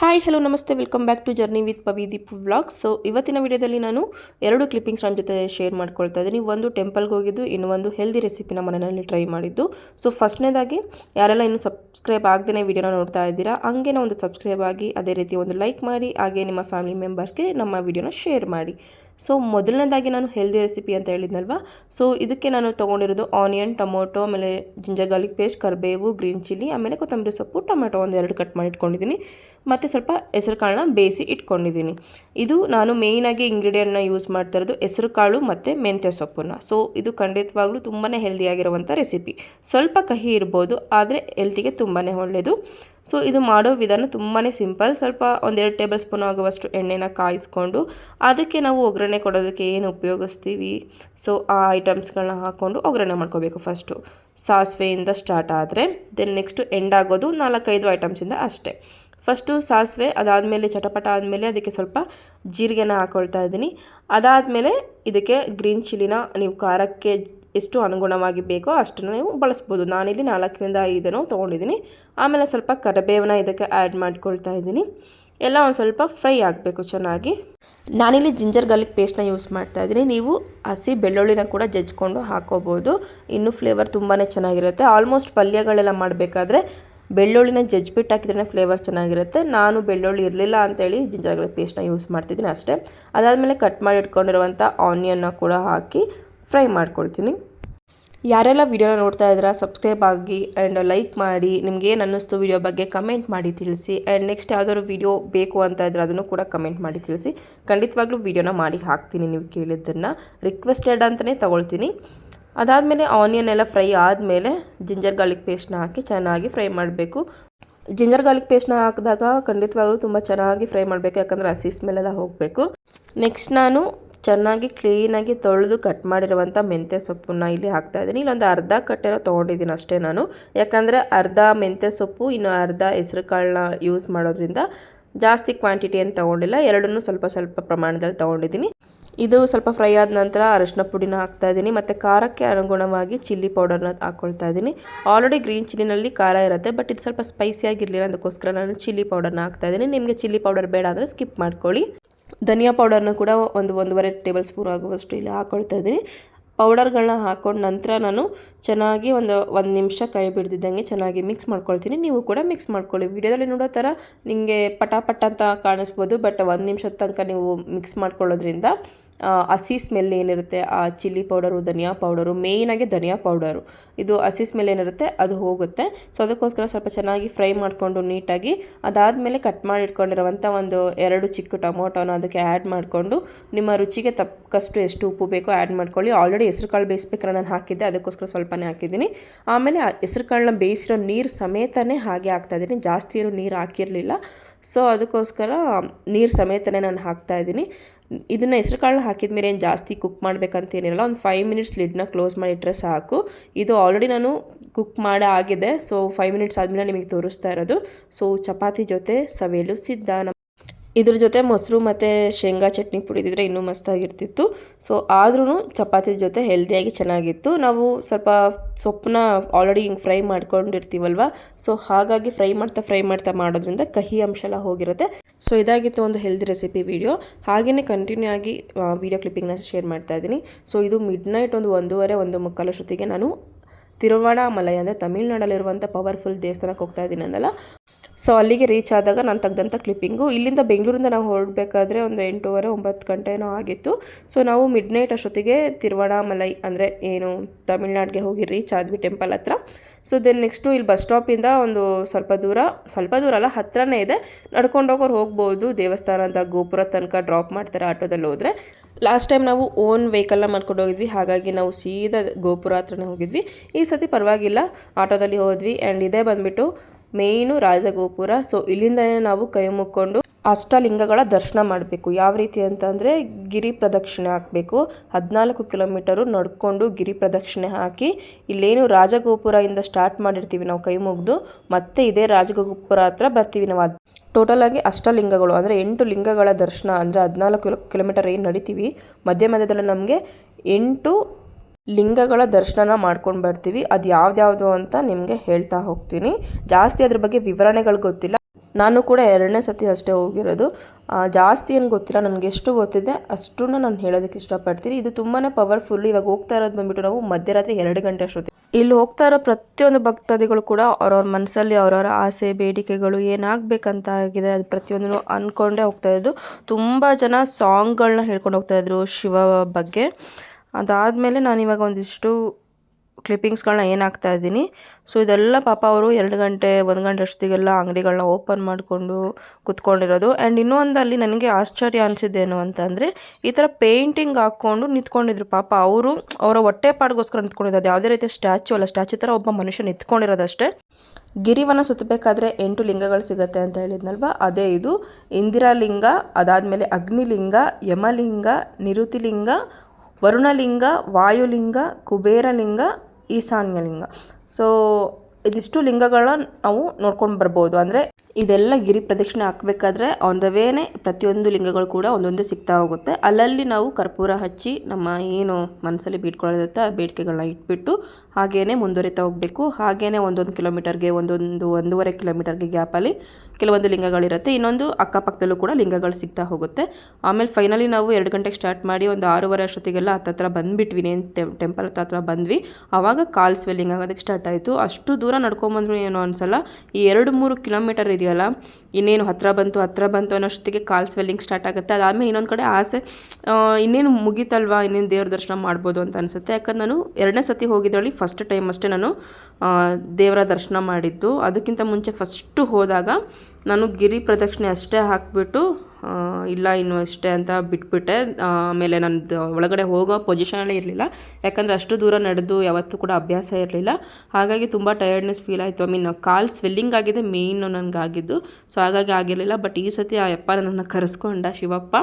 Hi hello ನಮಸ್ತೆ welcome back to journey with Pavideep vlog so ಇವತ್ತಿನ ವಿಡಿಯೋದಲ್ಲಿ ನಾನು ಎರಡು ಕ್ಲಿಪ್ಪಿಂಗ್ಸ್ ನನ್ನ ಜೊತೆ ಶೇರ್ ಮಾಡ್ಕೊಳ್ತಾ ಇದ್ದೀನಿ. ಒಂದು ಟೆಂಪಲ್ಗೆ ಹೋಗಿದ್ದು, ಇನ್ನೊಂದು ಹೆಲ್ದಿ ರೆಸಿಪಿನ ಮನೆಯಲ್ಲಿ ಟ್ರೈ ಮಾಡಿದ್ದು. ಸೊ ಫಸ್ಟ್ನೇದಾಗಿ ಯಾರೆಲ್ಲ ಇನ್ನು ಸಬ್ಸ್ಕ್ರೈಬ್ ಆಗದೇ ವಿಡಿಯೋನ ನೋಡ್ತಾ ಇದ್ದೀರಾ ಹಂಗೆ ಒಂದು ಸಬ್ಸ್ಕ್ರೈಬ್ ಆಗಿ, ಅದೇ ರೀತಿ ಒಂದು ಲೈಕ್ ಮಾಡಿ, ಹಾಗೆ ನಿಮ್ಮ ಫ್ಯಾಮಿಲಿ ಮೆಂಬರ್ಸ್ಗೆ ನಮ್ಮ ವಿಡಿಯೋನ ಶೇರ್ ಮಾಡಿ. ಸೊ ಮೊದಲನೇದಾಗಿ ನಾನು ಹೆಲ್ದಿ ರೆಸಿಪಿ ಅಂತ ಹೇಳಿದ್ನಲ್ವ? ಸೊ ಇದಕ್ಕೆ ನಾನು ತೊಗೊಂಡಿರೋದು ಆನಿಯನ್ ಟೊಮೊಟೊ ಆಮೇಲೆ ಜಿಂಜರ್ ಗಾರ್ಲಿಕ್ ಪೇಸ್ಟ್ ಕರಿಬೇವು ಗ್ರೀನ್ ಚಿಲ್ಲಿ ಆಮೇಲೆ ಕೊತ್ತಂಬರಿ ಸೊಪ್ಪು, ಟೊಮೆಟೊ ಒಂದು ಎರಡು ಕಟ್ ಮಾಡಿ ಇಟ್ಕೊಂಡಿದ್ದೀನಿ. ಮತ್ತು ಸ್ವಲ್ಪ ಹೆಸರು ಕಾಳನ್ನ ಬೇಯಿಸಿ ಇಟ್ಕೊಂಡಿದ್ದೀನಿ. ಇದು ನಾನು ಮೇಯ್ನಾಗಿ ಇಂಗ್ರೀಡಿಯೆಂಟ್ನ ಯೂಸ್ ಮಾಡ್ತಾ ಇರೋದು ಹೆಸರು ಕಾಳು ಮತ್ತು ಮೆಂತ್ಯ ಸೊಪ್ಪನ್ನು. ಸೊ ಇದು ಖಂಡಿತವಾಗ್ಲೂ ತುಂಬಾ ಹೆಲ್ದಿಯಾಗಿರುವಂಥ ರೆಸಿಪಿ ಸ್ವಲ್ಪ ಕಹಿ ಇರ್ಬೋದು, ಆದರೆ ಹೆಲ್ತಿಗೆ ತುಂಬಾ ಒಳ್ಳೆಯದು ಸೊ ಇದು ಮಾಡೋ ವಿಧಾನ ತುಂಬಾ ಸಿಂಪಲ್. ಸ್ವಲ್ಪ ಒಂದೆರಡು ಟೇಬಲ್ ಸ್ಪೂನ್ ಆಗುವಷ್ಟು ಎಣ್ಣೆನ ಕಾಯಿಸ್ಕೊಂಡು ಅದಕ್ಕೆ ನಾವು ಒಗ್ಗರಣೆ ಕೊಡೋದಕ್ಕೆ ಏನು ಉಪಯೋಗಿಸ್ತೀವಿ? ಸೊ ಆ ಐಟಮ್ಸ್ಗಳನ್ನ ಹಾಕ್ಕೊಂಡು ಒಗ್ಗರಣೆ ಮಾಡ್ಕೋಬೇಕು ಫಸ್ಟು. ಸಾಸಿವೆಯಿಂದ ಸ್ಟಾರ್ಟ್ ಆದರೆ, ದೆನ್ ನೆಕ್ಸ್ಟು ಎಂಡ್ ಆಗೋದು ನಾಲ್ಕೈದು ಐಟಮ್ಸಿಂದ ಅಷ್ಟೇ. ಫಸ್ಟು ಸಾಸಿವೆ, ಅದಾದಮೇಲೆ ಚಟಪಟ ಆದಮೇಲೆ ಅದಕ್ಕೆ ಸ್ವಲ್ಪ ಜೀರಿಗೆನ ಹಾಕ್ಕೊಳ್ತಾ ಇದ್ದೀನಿ. ಅದಾದಮೇಲೆ ಇದಕ್ಕೆ ಗ್ರೀನ್ ಚಿಲ್ಲಿನ, ನೀವು ಖಾರಕ್ಕೆ ಎಷ್ಟು ಅನುಗುಣವಾಗಿ ಬೇಕೋ ಅಷ್ಟನ್ನು ನೀವು ಬಳಸ್ಬೋದು. ನಾನಿಲ್ಲಿ ನಾಲ್ಕರಿಂದ ಐದನ್ನು ತೊಗೊಂಡಿದ್ದೀನಿ. ಆಮೇಲೆ ಸ್ವಲ್ಪ ಕರಿಬೇವನ್ನ ಇದಕ್ಕೆ ಆ್ಯಡ್ ಮಾಡ್ಕೊಳ್ತಾ ಇದ್ದೀನಿ. ಎಲ್ಲ ಒಂದು ಸ್ವಲ್ಪ ಫ್ರೈ ಆಗಬೇಕು ಚೆನ್ನಾಗಿ. ನಾನಿಲ್ಲಿ ಜಿಂಜರ್ ಗಾರ್ಲಿಕ್ ಪೇಸ್ಟ್ನ ಯೂಸ್ ಮಾಡ್ತಾ ಇದ್ದೀನಿ. ನೀವು ಹಸಿ ಬೆಳ್ಳುಳ್ಳಿನ ಕೂಡ ಜಜ್ಕೊಂಡು ಹಾಕೋಬೋದು. ಇನ್ನೂ ಫ್ಲೇವರ್ ತುಂಬಾ ಚೆನ್ನಾಗಿರುತ್ತೆ. ಆಲ್ಮೋಸ್ಟ್ ಪಲ್ಯಗಳೆಲ್ಲ ಮಾಡಬೇಕಾದ್ರೆ ಬೆಳ್ಳುಳ್ಳಿನ ಜಜ್ಬಿಟ್ಟು ಹಾಕಿದ್ರೆ ಫ್ಲೇವರ್ ಚೆನ್ನಾಗಿರುತ್ತೆ. ನಾನು ಬೆಳ್ಳುಳ್ಳಿ ಇರಲಿಲ್ಲ ಅಂತೇಳಿ ಜಿಂಜರ್ ಗಾರ್ಲಿಕ್ ಪೇಸ್ಟ್ನ ಯೂಸ್ ಮಾಡ್ತಿದ್ದೀನಿ ಅಷ್ಟೇ. ಅದಾದಮೇಲೆ ಕಟ್ ಮಾಡಿ ಇಟ್ಕೊಂಡಿರುವಂಥ ಆನಿಯನ್ನ ಕೂಡ ಹಾಕಿ ಫ್ರೈ ಮಾಡ್ಕೊಳ್ತೀನಿ. ಯಾರೆಲ್ಲ ವಿಡಿಯೋನ ನೋಡ್ತಾ ಇದ್ದೀರಾ ಸಬ್ಸ್ಕ್ರೈಬ್ ಆಗಿ ಆ್ಯಂಡ್ ಲೈಕ್ ಮಾಡಿ, ನಿಮ್ಗೆ ಏನು ಅನ್ನಿಸ್ತು ವಿಡಿಯೋ ಬಗ್ಗೆ ಕಮೆಂಟ್ ಮಾಡಿ ತಿಳಿಸಿ ಆ್ಯಂಡ್ ನೆಕ್ಸ್ಟ್ ಯಾವುದಾದ್ರು ವಿಡಿಯೋ ಬೇಕು ಅಂತ ಇದ್ರೆ ಅದನ್ನು ಕೂಡ ಕಮೆಂಟ್ ಮಾಡಿ ತಿಳಿಸಿ. ಖಂಡಿತವಾಗ್ಲೂ ವಿಡಿಯೋನ ಮಾಡಿ ಹಾಕ್ತೀನಿ ನೀವು ಕೇಳಿದ್ದನ್ನು. ರಿಕ್ವೆಸ್ಟೆಡ್ ಅಂತಲೇ ತೊಗೊಳ್ತೀನಿ. ಅದಾದಮೇಲೆ ಆನಿಯನ್ ಎಲ್ಲ ಫ್ರೈ ಆದಮೇಲೆ ಜಿಂಜರ್ ಗಾರ್ಲಿಕ್ ಪೇಸ್ಟ್ನ ಹಾಕಿ ಚೆನ್ನಾಗಿ ಫ್ರೈ ಮಾಡಬೇಕು. ಜಿಂಜರ್ ಗಾರ್ಲಿಕ್ ಪೇಸ್ಟ್ನ ಹಾಕಿದಾಗ ಖಂಡಿತವಾಗ್ಲೂ ತುಂಬ ಚೆನ್ನಾಗಿ ಫ್ರೈ ಮಾಡಬೇಕು, ಯಾಕಂದರೆ ಹಸಿ ಸ್ಮೆಲ್ಲೆಲ್ಲ ಹೋಗಬೇಕು. ನೆಕ್ಸ್ಟ್ ನಾನು ಚೆನ್ನಾಗಿ ಕ್ಲೀನಾಗಿ ತೊಳೆದು ಕಟ್ ಮಾಡಿರುವಂಥ ಮೆಂತ್ಯ ಸೊಪ್ಪನ್ನ ಇಲ್ಲಿ ಹಾಕ್ತಾ ಇದ್ದೀನಿ. ಇಲ್ಲೊಂದು ಅರ್ಧ ಕಟ್ಟೆನೋ ತೊಗೊಂಡಿದ್ದೀನಿ ಅಷ್ಟೇ ನಾನು. ಯಾಕಂದರೆ ಅರ್ಧ ಮೆಂತ್ಯ ಸೊಪ್ಪು, ಇನ್ನು ಅರ್ಧ ಹೆಸ್ರು ಕಾಳನ್ನ ಯೂಸ್ ಮಾಡೋದ್ರಿಂದ ಜಾಸ್ತಿ ಕ್ವಾಂಟಿಟಿ ಏನು ತೊಗೊಂಡಿಲ್ಲ. ಎರಡನ್ನೂ ಸ್ವಲ್ಪ ಸ್ವಲ್ಪ ಪ್ರಮಾಣದಲ್ಲಿ ತೊಗೊಂಡಿದ್ದೀನಿ. ಇದು ಸ್ವಲ್ಪ ಫ್ರೈ ಆದ ನಂತರ ಅರಶಿನ ಪುಡಿನ ಹಾಕ್ತಾ ಇದ್ದೀನಿ. ಮತ್ತು ಖಾರಕ್ಕೆ ಅನುಗುಣವಾಗಿ ಚಿಲ್ಲಿ ಪೌಡರ್ನ ಹಾಕ್ಕೊಳ್ತಾ ಇದ್ದೀನಿ. ಆಲ್ರೆಡಿ ಗ್ರೀನ್ ಚಿಲ್ಲಿನಲ್ಲಿ ಖಾರ ಇರುತ್ತೆ ಬಟ್ ಇದು ಸ್ವಲ್ಪ ಸ್ಪೈಸಿಯಾಗಿರಲಿಲ್ಲ ಅದಕ್ಕೋಸ್ಕರ ನಾನು ಚಿಲ್ಲಿ ಪೌಡರ್ನ ಹಾಕ್ತಾ ಇದ್ದೀನಿ. ನಿಮಗೆ ಚಿಲ್ಲಿ ಪೌಡರ್ ಬೇಡ ಅಂದರೆ ಸ್ಕಿಪ್ ಮಾಡ್ಕೊಳ್ಳಿ. ಧನಿಯಾ ಪೌಡರ್ನ ಕೂಡ ಒಂದು ಒಂದೂವರೆ ಟೇಬಲ್ ಸ್ಪೂನ್ ಆಗುವಷ್ಟು ಇಲ್ಲಿ ಹಾಕ್ಕೊಳ್ತಾ ಇದ್ದೀನಿ. ಪೌಡರ್ಗಳನ್ನ ಹಾಕೊಂಡ ನಂತರ ನಾನು ಚೆನ್ನಾಗಿ ಒಂದು ಒಂದು ನಿಮಿಷ ಕೈ ಬಿಡ್ದಿದ್ದಂಗೆ ಚೆನ್ನಾಗಿ ಮಿಕ್ಸ್ ಮಾಡ್ಕೊಳ್ತೀನಿ. ನೀವು ಕೂಡ ಮಿಕ್ಸ್ ಮಾಡ್ಕೊಳ್ಳಿ. ವಿಡಿಯೋದಲ್ಲಿ ನೋಡೋ ಥರ ನಿಮಗೆ ಪಟ ಅಂತ ಕಾಣಿಸ್ಬೋದು ಬಟ್ ಒಂದು ನಿಮಿಷದ ತನಕ ನೀವು ಮಿಕ್ಸ್ ಮಾಡ್ಕೊಳ್ಳೋದ್ರಿಂದ ಹಸಿ ಸ್ಮೆಲ್ ಏನಿರುತ್ತೆ? ಆ ಚಿಲ್ಲಿ ಪೌಡರು ಧನಿಯಾ ಪೌಡರು ಮೇಯ್ನಾಗಿ ಧನಿಯಾ ಪೌಡರು ಇದು ಹಸಿ ಸ್ಮೆಲ್ ಏನಿರುತ್ತೆ, ಅದು ಹೋಗುತ್ತೆ. ಸೊ ಅದಕ್ಕೋಸ್ಕರ ಸ್ವಲ್ಪ ಚೆನ್ನಾಗಿ ಫ್ರೈ ಮಾಡಿಕೊಂಡು ನೀಟಾಗಿ, ಅದಾದಮೇಲೆ ಕಟ್ ಮಾಡಿ ಇಟ್ಕೊಂಡಿರುವಂಥ ಒಂದು ಎರಡು ಚಿಕ್ಕ ಟೊಮೊಟೊನ ಅದಕ್ಕೆ ಆ್ಯಡ್ ಮಾಡಿಕೊಂಡು, ನಿಮ್ಮ ರುಚಿಗೆ ತಕ್ಕಷ್ಟು ಎಷ್ಟು ಉಪ್ಪು ಬೇಕೋ ಆ್ಯಡ್ ಮಾಡ್ಕೊಳ್ಳಿ. ಆಲ್ರೆಡಿ ಹೆಸ್ರು ಕಾಳು ಬೇಯಿಸ್ಬೇಕಾದ್ರೆ ನಾನು ಹಾಕಿದ್ದೆ, ಅದಕ್ಕೋಸ್ಕರ ಸ್ವಲ್ಪನೇ ಹಾಕಿದ್ದೀನಿ. ಆಮೇಲೆ ಹೆಸ್ರು ಕಾಳನ್ನ ಬೇಯಿಸಿರೋ ನೀರು ಸಮೇತನೇ ಹಾಗೆ ಹಾಕ್ತಾಯಿದ್ದೀನಿ ಜಾಸ್ತಿ ಇರೋ ನೀರು ಹಾಕಿರಲಿಲ್ಲ. ಸೊ ಅದಕ್ಕೋಸ್ಕರ ನೀರು ಸಮೇತನೇ ನಾನು ಹಾಕ್ತಾಯಿದ್ದೀನಿ ಇದನ್ನು ಹೆಸರು ಕಾಳು ಹಾಕಿದ ಮೇಲೆ ಏನು ಜಾಸ್ತಿ ಕುಕ್ ಮಾಡಬೇಕಂತೇನಿರಲ್ಲ ಒಂದು ಫೈವ್ ಮಿನಿಟ್ಸ್ ಲಿಡ್ನ ಕ್ಲೋಸ್ ಮಾಡಿಟ್ರೆ ಸಾಕು. ಇದು ಆಲ್ರೆಡಿ ನಾನು ಕುಕ್ ಮಾಡಿ ಆಗಿದೆ ಸೊ ಫೈವ್ ಮಿನಿಟ್ಸ್ ಆದಮೇಲೆ ನಿಮಗೆ ತೋರಿಸ್ತಾ ಇರೋದು. ಸೊ ಚಪಾತಿ ಜೊತೆ ಸವೇಲು ಸಿದ್ಧ. ಇದ್ರ ಜೊತೆ ಮೊಸರು ಮತ್ತು ಶೇಂಗಾ ಚಟ್ನಿ ಪುಡಿದಿದ್ರೆ ಇನ್ನೂ ಮಸ್ತಾಗಿರ್ತಿತ್ತು. ಸೊ ಆದ್ರೂ ಚಪಾತಿ ಜೊತೆ ಹೆಲ್ದಿಯಾಗಿ ಚೆನ್ನಾಗಿತ್ತು. ನಾವು ಸ್ವಲ್ಪ ಸೊಪ್ಪನ್ನ ಆಲ್ರೆಡಿ ಹಿಂಗೆ ಫ್ರೈ ಮಾಡ್ಕೊಂಡಿರ್ತೀವಲ್ವ? ಸೊ ಹಾಗಾಗಿ ಫ್ರೈ ಮಾಡ್ತಾ ಫ್ರೈ ಮಾಡ್ತಾ ಮಾಡೋದ್ರಿಂದ ಕಹಿ ಅಂಶ ಎಲ್ಲ ಹೋಗಿರುತ್ತೆ. ಸೊ ಇದಾಗಿತ್ತು ಒಂದು ಹೆಲ್ದಿ ರೆಸಿಪಿ ವಿಡಿಯೋ ಹಾಗೆಯೇ ಕಂಟಿನ್ಯೂ ಆಗಿ ವೀಡಿಯೋ ಕ್ಲಿಪ್ಪಿಂಗ್ನ ಶೇರ್ ಮಾಡ್ತಾ ಇದ್ದೀನಿ. ಸೊ ಇದು ಮಿಡ್ ನೈಟ್ ಒಂದು ಒಂದೂವರೆ, ಒಂದು ಮುಕ್ಕಾಲಷ್ಟೊತ್ತಿಗೆ ನಾನು ತಿರುವಣಾಮಲೈ ಅಂದರೆ ತಮಿಳ್ನಾಡಲ್ಲಿರುವಂಥ ಪವರ್ಫುಲ್ ದೇವಸ್ಥಾನಕ್ಕೆ ಹೋಗ್ತಾ ಇದ್ದೀನಿ ಅಂದಲ್ಲ. ಸೊ ಅಲ್ಲಿಗೆ ರೀಚ್ ಆದಾಗ ನಾನು ತೆಗೆದಂಥ ಕ್ಲಿಪ್ಪಿಂಗು ಇಲ್ಲಿಂದ ಬೆಂಗಳೂರಿಂದ ನಾವು ಹೊರಡಬೇಕಾದ್ರೆ ಒಂದು ಎಂಟೂವರೆ, ಒಂಬತ್ತು ಗಂಟೆನೋ ಆಗಿತ್ತು. ಸೊ ನಾವು ಮಿಡ್ ನೈಟ್ ಅಷ್ಟೊತ್ತಿಗೆ ತಿರುವಣಾಮಲೈ ಅಂದರೆ ಏನು ತಮಿಳ್ನಾಡಿಗೆ ಹೋಗಿ ರೀಚ್ ಆದ್ವಿ ಟೆಂಪಲ್ ಹತ್ರ. ಸೊ ದೆನ್ ನೆಕ್ಸ್ಟು ಇಲ್ಲಿ ಬಸ್ ಸ್ಟಾಪಿಂದ ಒಂದು ಸ್ವಲ್ಪ ದೂರ ಸ್ವಲ್ಪ ದೂರ ಅಲ್ಲ, ಹತ್ರನೇ ಇದೆ. ನಡ್ಕೊಂಡೋಗೋರು ಹೋಗ್ಬೋದು. ದೇವಸ್ಥಾನ ಅಂತ ಗೋಪುರ ತನಕ ಡ್ರಾಪ್ ಮಾಡ್ತಾರೆ ಆಟೋದಲ್ಲಿ ಹೋದರೆ. ಲಾಸ್ಟ್ ಟೈಮ್ ನಾವು ಓನ್ ವೆಹಿಕಲ್ನ ಮಾಡ್ಕೊಂಡು ಹೋಗಿದ್ವಿ. ಹಾಗಾಗಿ ನಾವು ಸೀದಾ ಗೋಪುರ ಹತ್ರನೇ ಹೋಗಿದ್ವಿ. ಈ ಸತಿ ಪರವಾಗಿಲ್ಲ. ಆಟೋದಲ್ಲಿ ಹೋದ್ವಿ. ಆ್ಯಂಡ್ ಇದೇ ಬಂದುಬಿಟ್ಟು ಮೇಯ್ನು ರಾಜಗೋಪುರ. ಸೊ ಇಲ್ಲಿಂದನೇ ನಾವು ಕೈ ಮುಕ್ಕೊಂಡು ಅಷ್ಟಲಿಂಗಗಳ ದರ್ಶನ ಮಾಡಬೇಕು. ಯಾವ ರೀತಿ ಅಂತಂದರೆ ಗಿರಿ ಪ್ರದಕ್ಷಿಣೆ ಹಾಕಬೇಕು. ಹದಿನಾಲ್ಕು ಕಿಲೋಮೀಟರು ನಡ್ಕೊಂಡು ಗಿರಿ ಪ್ರದಕ್ಷಿಣೆ ಹಾಕಿ ಇಲ್ಲೇನು ರಾಜಗೋಪುರದಿಂದ ಸ್ಟಾರ್ಟ್ ಮಾಡಿರ್ತೀವಿ ನಾವು ಕೈ ಮುಗಿದು, ಮತ್ತೆ ಇದೇ ರಾಜಗೋಪುರ ಹತ್ರ ಬರ್ತೀವಿ ನಾವು. ಅದು ಟೋಟಲ್ ಆಗಿ ಅಷ್ಟಲಿಂಗಗಳು ಅಂದರೆ ಎಂಟು ಲಿಂಗಗಳ ದರ್ಶನ ಅಂದರೆ ಹದಿನಾಲ್ಕು ಕಿಲೋ ಕಿಲೋಮೀಟರ್ ಏನು ನಡಿತೀವಿ. ಮಧ್ಯ ಮಧ್ಯದಲ್ಲಿ ನಮಗೆ ಎಂಟು ಲಿಂಗಗಳ ದರ್ಶನ ಮಾಡ್ಕೊಂಡು ಬರ್ತೀವಿ. ಅದು ಯಾವ್ದ್ಯಾವುದು ಅಂತ ನಿಮಗೆ ಹೇಳ್ತಾ ಹೋಗ್ತೀನಿ. ಜಾಸ್ತಿ ಅದ್ರ ಬಗ್ಗೆ ವಿವರಣೆಗಳು ಗೊತ್ತಿಲ್ಲ. ನಾನು ಕೂಡ ಎರಡನೇ ಸತಿ ಅಷ್ಟೇ ಹೋಗಿರೋದು. ಜಾಸ್ತಿ ಏನು ಗೊತ್ತಿಲ್ಲ. ನನಗೆ ಎಷ್ಟು ಗೊತ್ತಿದೆ ಅಷ್ಟನ್ನು ನಾನು ಹೇಳೋದಕ್ಕೆ ಇಷ್ಟಪಡ್ತೀನಿ. ಇದು ತುಂಬಾ ಪವರ್ಫುಲ್. ಇವಾಗ ಹೋಗ್ತಾ ಇರೋದು ಬಂದ್ಬಿಟ್ಟು ನಾವು ಮಧ್ಯರಾತ್ರಿ ಎರಡು ಗಂಟೆ ಅಷ್ಟೊತ್ತಿ ಇಲ್ಲಿ ಹೋಗ್ತಾ ಇರೋ ಪ್ರತಿಯೊಂದು ಭಕ್ತಾದಿಗಳು ಕೂಡ ಅವ್ರವ್ರ ಮನಸ್ಸಲ್ಲಿ ಅವ್ರವ್ರ ಆಸೆ, ಬೇಡಿಕೆಗಳು ಏನಾಗಬೇಕಂತ ಆಗಿದೆ ಅದು ಪ್ರತಿಯೊಂದನ್ನು ಅಂದ್ಕೊಂಡೇ ಹೋಗ್ತಾ ಇದ್ದು ತುಂಬ ಜನ ಸಾಂಗ್ಗಳನ್ನ ಹೇಳ್ಕೊಂಡು ಹೋಗ್ತಾ ಇದ್ರು ಶಿವ ಬಗ್ಗೆ. ಅದಾದಮೇಲೆ ನಾನು ಇವಾಗ ಒಂದಿಷ್ಟು ಕ್ಲಿಪ್ಪಿಂಗ್ಸ್ಗಳನ್ನ ಏನಾಗ್ತಾ ಇದ್ದೀನಿ. ಸೊ ಇದೆಲ್ಲ ಪಾಪ ಅವರು ಎರಡು ಗಂಟೆ, ಒಂದು ಗಂಟೆ ಅಷ್ಟೊತ್ತಿಗೆಲ್ಲ ಅಂಗಡಿಗಳನ್ನ ಓಪನ್ ಮಾಡಿಕೊಂಡು ಕುತ್ಕೊಂಡಿರೋದು. ಆ್ಯಂಡ್ ಇನ್ನೊಂದಲ್ಲಿ ನನಗೆ ಆಶ್ಚರ್ಯ ಅನಿಸಿದ್ದೇನು ಅಂತಂದರೆ, ಈ ಥರ ಪೇಂಟಿಂಗ್ ಹಾಕ್ಕೊಂಡು ನಿಂತ್ಕೊಂಡಿದ್ರು ಪಾಪ ಅವರು, ಅವರ ಹೊಟ್ಟೆ ಪಾಡ್ಗೋಸ್ಕರ ನಿಂತ್ಕೊಂಡಿದ್ದು ಅದು ಯಾವುದೇ ರೀತಿಯ ಸ್ಟ್ಯಾಚು ಅಲ್ಲ ಸ್ಟ್ಯಾಚು ಥರ ಒಬ್ಬ ಮನುಷ್ಯ ನಿಂತ್ಕೊಂಡಿರೋದಷ್ಟೇ. ಗಿರಿವನ ಸುತ್ತಬೇಕಾದ್ರೆ ಎಂಟು ಲಿಂಗಗಳು ಸಿಗುತ್ತೆ ಅಂತ ಹೇಳಿದ್ನಲ್ವ? ಅದೇ ಇದು. ಇಂದಿರಾ ಲಿಂಗ ಅದಾದಮೇಲೆ ಅಗ್ನಿಲಿಂಗ, ಯಮಲಿಂಗ, ನಿರುತಿಲಿಂಗ ವರುಣಲಿಂಗ ವಾಯುಲಿಂಗ ಕುಬೇರಲಿಂಗ ಈಶಾನ್ಯಲಿಂಗ. ಸೊ ಇದಿಷ್ಟು ಲಿಂಗಗಳನ್ನ ನಾವು ನೋಡ್ಕೊಂಡು ಬರ್ಬೋದು. ಅಂದರೆ ಇದೆಲ್ಲ ಗಿರಿ ಪ್ರದಕ್ಷಿಣೆ ಹಾಕಬೇಕಾದ್ರೆ ಆನ್ ದ ವೇನೆ ಪ್ರತಿಯೊಂದು ಲಿಂಗಗಳು ಕೂಡ ಒಂದೊಂದೇ ಸಿಗ್ತಾ ಹೋಗುತ್ತೆ. ಅಲ್ಲಲ್ಲಿ ನಾವು ಕರ್ಪೂರ ಹಚ್ಚಿ ನಮ್ಮ ಏನು ಮನಸ್ಸಲ್ಲಿ ಬೀಟ್ಕೊಳ್ಳೋದಿರುತ್ತೆ ಆ ಬೇಡಿಕೆಗಳನ್ನ ಇಟ್ಬಿಟ್ಟು ಹಾಗೇ ಮುಂದುವರಿತಾ ಹೋಗಬೇಕು. ಹಾಗೇ ಒಂದೊಂದು ಕಿಲೋಮೀಟರ್ಗೆ ಒಂದೊಂದು ಒಂದೂವರೆ ಕಿಲೋಮೀಟರ್ಗೆ ಗ್ಯಾಪಲ್ಲಿ ಕೆಲವೊಂದು ಲಿಂಗಗಳಿರುತ್ತೆ. ಇನ್ನೊಂದು ಅಕ್ಕಪಕ್ಕದಲ್ಲೂ ಕೂಡ ಲಿಂಗಗಳು ಸಿಗ್ತಾ ಹೋಗುತ್ತೆ. ಆಮೇಲೆ ಫೈನಲಿ ನಾವು ಎರಡು ಗಂಟೆಗೆ ಸ್ಟಾರ್ಟ್ ಮಾಡಿ ಒಂದು ಆರೂವರೆ ಅಷ್ಟೊತ್ತಿಗೆಲ್ಲ ಹತ್ತತ್ರ ಬಂದುಬಿಟ್ವಿ. ನೇನು ಟೆಂಪಲ್ ಹತ್ರ ಬಂದ್ವಿ. ಆವಾಗ ಕಾಲ್ ಸ್ವೆಲ್ಲಿಂಗ್ ಆಗೋದಕ್ಕೆ ಸ್ಟಾರ್ಟ್ ಆಯಿತು. ಅಷ್ಟು ದೂರ ನಡ್ಕೊಂಬಂದ್ರು ಏನು ಅನ್ಸಲ್ಲ. ಈ ಎರಡು ಮೂರು ಕಿಲೋಮೀಟರ್ ಇದೆಯಲ್ಲ? ಇನ್ನೇನು ಹತ್ರ ಬಂತು ಹತ್ರ ಬಂತು ಅನ್ನೋಷ್ಟೊತ್ತಿಗೆ ಕಾಲ್ ಸ್ವೆಲ್ಲಿಂಗ್ ಸ್ಟಾರ್ಟ್ ಆಗುತ್ತೆ. ಅದಾದಮೇಲೆ ಇನ್ನೊಂದು ಕಡೆ ಆಸೆ ಇನ್ನೇನು ಮುಗೀತಲ್ವಾ? ಇನ್ನೇನು ದೇವ್ರ ದರ್ಶನ ಮಾಡ್ಬೋದು ಅಂತ ಅನಿಸುತ್ತೆ. ಯಾಕಂದ್ರೆ ನಾನು ಎರಡನೇ ಸತಿ ಹೋಗಿದ್ರಲ್ಲಿ ಫಸ್ಟ್ ಟೈಮ್ ಅಷ್ಟೇ ನಾನು ದೇವರ ದರ್ಶನ ಮಾಡಿದ್ದು. ಅದಕ್ಕಿಂತ ಮುಂಚೆ ಫಸ್ಟು ಹೋದಾಗ ನಾನು ಗಿರಿ ಪ್ರದಕ್ಷಿಣೆ ಅಷ್ಟೇ ಹಾಕಿಬಿಟ್ಟು ಇಲ್ಲ ಇನ್ನು ಅಷ್ಟೇ ಅಂತ ಬಿಟ್ಬಿಟ್ಟೆ. ಆಮೇಲೆ ನನ್ನದು ಒಳಗಡೆ ಹೋಗೋ ಪೊಸಿಷನಲ್ಲೇ ಇರಲಿಲ್ಲ. ಯಾಕಂದರೆ ಅಷ್ಟು ದೂರ ನಡೆದು ಯಾವತ್ತೂ ಕೂಡ ಅಭ್ಯಾಸ ಇರಲಿಲ್ಲ. ಹಾಗಾಗಿ ತುಂಬ ಟಯರ್ಡ್ನೆಸ್ ಫೀಲ್ ಆಯಿತು. ಐ ಮೀನ್ ಕಾಲ್ ಸ್ವೆಲ್ಲಿಂಗ್ ಆಗಿದೆ ಮೇಯ್ನು ನನಗಾಗಿದ್ದು ಸೊ ಹಾಗಾಗಿ ಆಗಿರಲಿಲ್ಲ. ಬಟ್ ಈ ಸತಿ ಆ ಯಪ್ಪ ನನ್ನನ್ನು ಕರೆಸ್ಕೊಂಡ ಶಿವಪ್ಪ.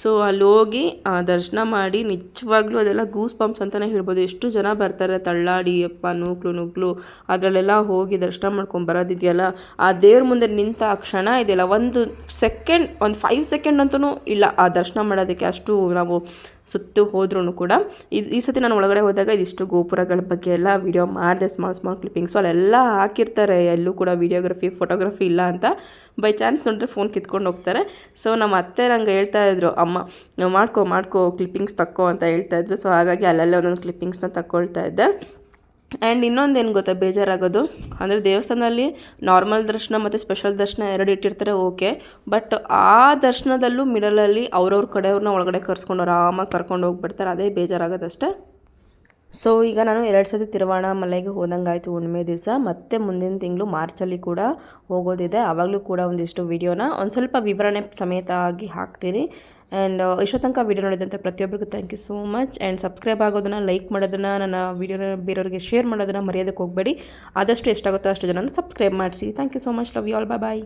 ಸೊ ಅಲ್ಲಿ ಹೋಗಿ ದರ್ಶನ ಮಾಡಿ ನಿಜವಾಗ್ಲೂ ಅದೆಲ್ಲ ಗೂಸ್ ಪಂಪ್ಸ್ ಅಂತಲೇ ಹೇಳ್ಬೋದು. ಎಷ್ಟು ಜನ ಬರ್ತಾರೆ, ತಳ್ಳಾಡಿ ಅಪ್ಪ ನೂಕ್ಲು, ನುಗ್ಲು ಅದರಲ್ಲೆಲ್ಲ ಹೋಗಿ ದರ್ಶನ ಮಾಡ್ಕೊಂಡು ಬರೋದಿದೆಯಲ್ಲ, ಆ ದೇವ್ರ ಮುಂದೆ ನಿಂತ ಆ ಕ್ಷಣ ಇದೆಯಲ್ಲ, ಒಂದು ಸೆಕೆಂಡ್, ಒಂದು ಫೈವ್ ಸೆಕೆಂಡ್ ಅಂತೂ ಇಲ್ಲ ಆ ದರ್ಶನ ಮಾಡೋದಕ್ಕೆ ಅಷ್ಟು ನಾವು ಸುತ್ತು ಹೋದ್ರೂ ಕೂಡ. ಇದು ಈ ಸತಿ ನಾನು ಒಳಗಡೆ ಹೋದಾಗ ಇದಿಷ್ಟು ಗೋಪುರಗಳ ಬಗ್ಗೆ ಎಲ್ಲ ವಿಡಿಯೋ ಮಾಡಿದೆ ಸ್ಮಾಲ್ ಸ್ಮಾಲ್ ಕ್ಲಿಪ್ಪಿಂಗ್ಸು ಅಲ್ಲೆಲ್ಲ ಹಾಕಿರ್ತಾರೆ. ಎಲ್ಲೂ ಕೂಡ ವೀಡಿಯೋಗ್ರಫಿ ಫೋಟೋಗ್ರಫಿ ಇಲ್ಲ ಅಂತ. ಬೈ ಚಾನ್ಸ್ ನೋಡಿದ್ರೆ ಫೋನ್ ಕಿತ್ಕೊಂಡು ಹೋಗ್ತಾರೆ. ಸೊ ನಮ್ಮ ಅತ್ತೆ ನಂಗೆ ಹೇಳ್ತಾ ಇದ್ರು, ಅಮ್ಮ ಮಾಡ್ಕೋ, ಮಾಡ್ಕೊ ಕ್ಲಿಪ್ಪಿಂಗ್ಸ್ ತಕ್ಕೋ ಅಂತ ಹೇಳ್ತಾ ಇದ್ರು. ಸೊ ಹಾಗಾಗಿ ಅಲ್ಲಲ್ಲೇ ಒಂದೊಂದು ಕ್ಲಿಪ್ಪಿಂಗ್ಸ್ನ ತಕ್ಕೊಳ್ತಾ ಇದ್ದೆ. ಆ್ಯಂಡ್ ಇನ್ನೊಂದೇನು ಗೊತ್ತಾ ಬೇಜಾರಾಗೋದು? ಅಂದರೆ ದೇವಸ್ಥಾನದಲ್ಲಿ ನಾರ್ಮಲ್ ದರ್ಶನ ಮತ್ತು ಸ್ಪೆಷಲ್ ದರ್ಶನ ಎರಡು ಇಟ್ಟಿರ್ತಾರೆ ಓಕೆ ಬಟ್ ಆ ದರ್ಶನದಲ್ಲೂ ಮಿಡಲಲ್ಲಿ ಅವ್ರವ್ರ ಕಡೆಯವ್ರನ್ನ ಒಳಗಡೆ ಕರ್ಸ್ಕೊಂಡು ಆರಾಮಾಗಿ ಕರ್ಕೊಂಡು ಹೋಗ್ಬಿಡ್ತಾರೆ. ಅದೇ ಬೇಜಾರಾಗೋದಷ್ಟೇ. ಸೊ ಈಗ ನಾನು ಎರಡು ಸತಿ ಹೋದಂಗೆ ಹೋದಂಗಾಯಿತು ಹುಣ್ಣಿಮೆ ದಿವಸ. ಮತ್ತೆ ಮುಂದಿನ ತಿಂಗಳು ಮಾರ್ಚಲ್ಲಿ ಕೂಡ ಹೋಗೋದಿದೆ. ಆವಾಗಲೂ ಕೂಡ ಒಂದಿಷ್ಟು ವಿಡಿಯೋನ ಒಂದು ಸ್ವಲ್ಪ ವಿವರಣೆ ಸಮೇತ ಆಗಿ ಹಾಕ್ತೀನಿ. ಆ್ಯಂಡ್ ಇಷ್ಟೋ ತನಕ ವೀಡಿಯೋ ನೋಡಿದಂಥ ಪ್ರತಿಯೊಬ್ಬರಿಗೂ thank you so much and subscribe ಆಗೋದನ್ನು ಲೈಕ್ ಮಾಡೋದನ್ನು, ನನ್ನ ವೀಡಿಯೋನ ಬೇರೆಯವರಿಗೆ ಶೇರ್ ಮಾಡೋದನ್ನು ಮರೆಯೋದಕ್ಕೆ ಹೋಗಬೇಡಿ. ಆದಷ್ಟು ಎಷ್ಟಾಗುತ್ತೋ ಅಷ್ಟು ಜನನ ಸಬ್ಸ್ಕ್ರೈಬ್ ಮಾಡಿಸಿ. Thank you so much love you all bye bye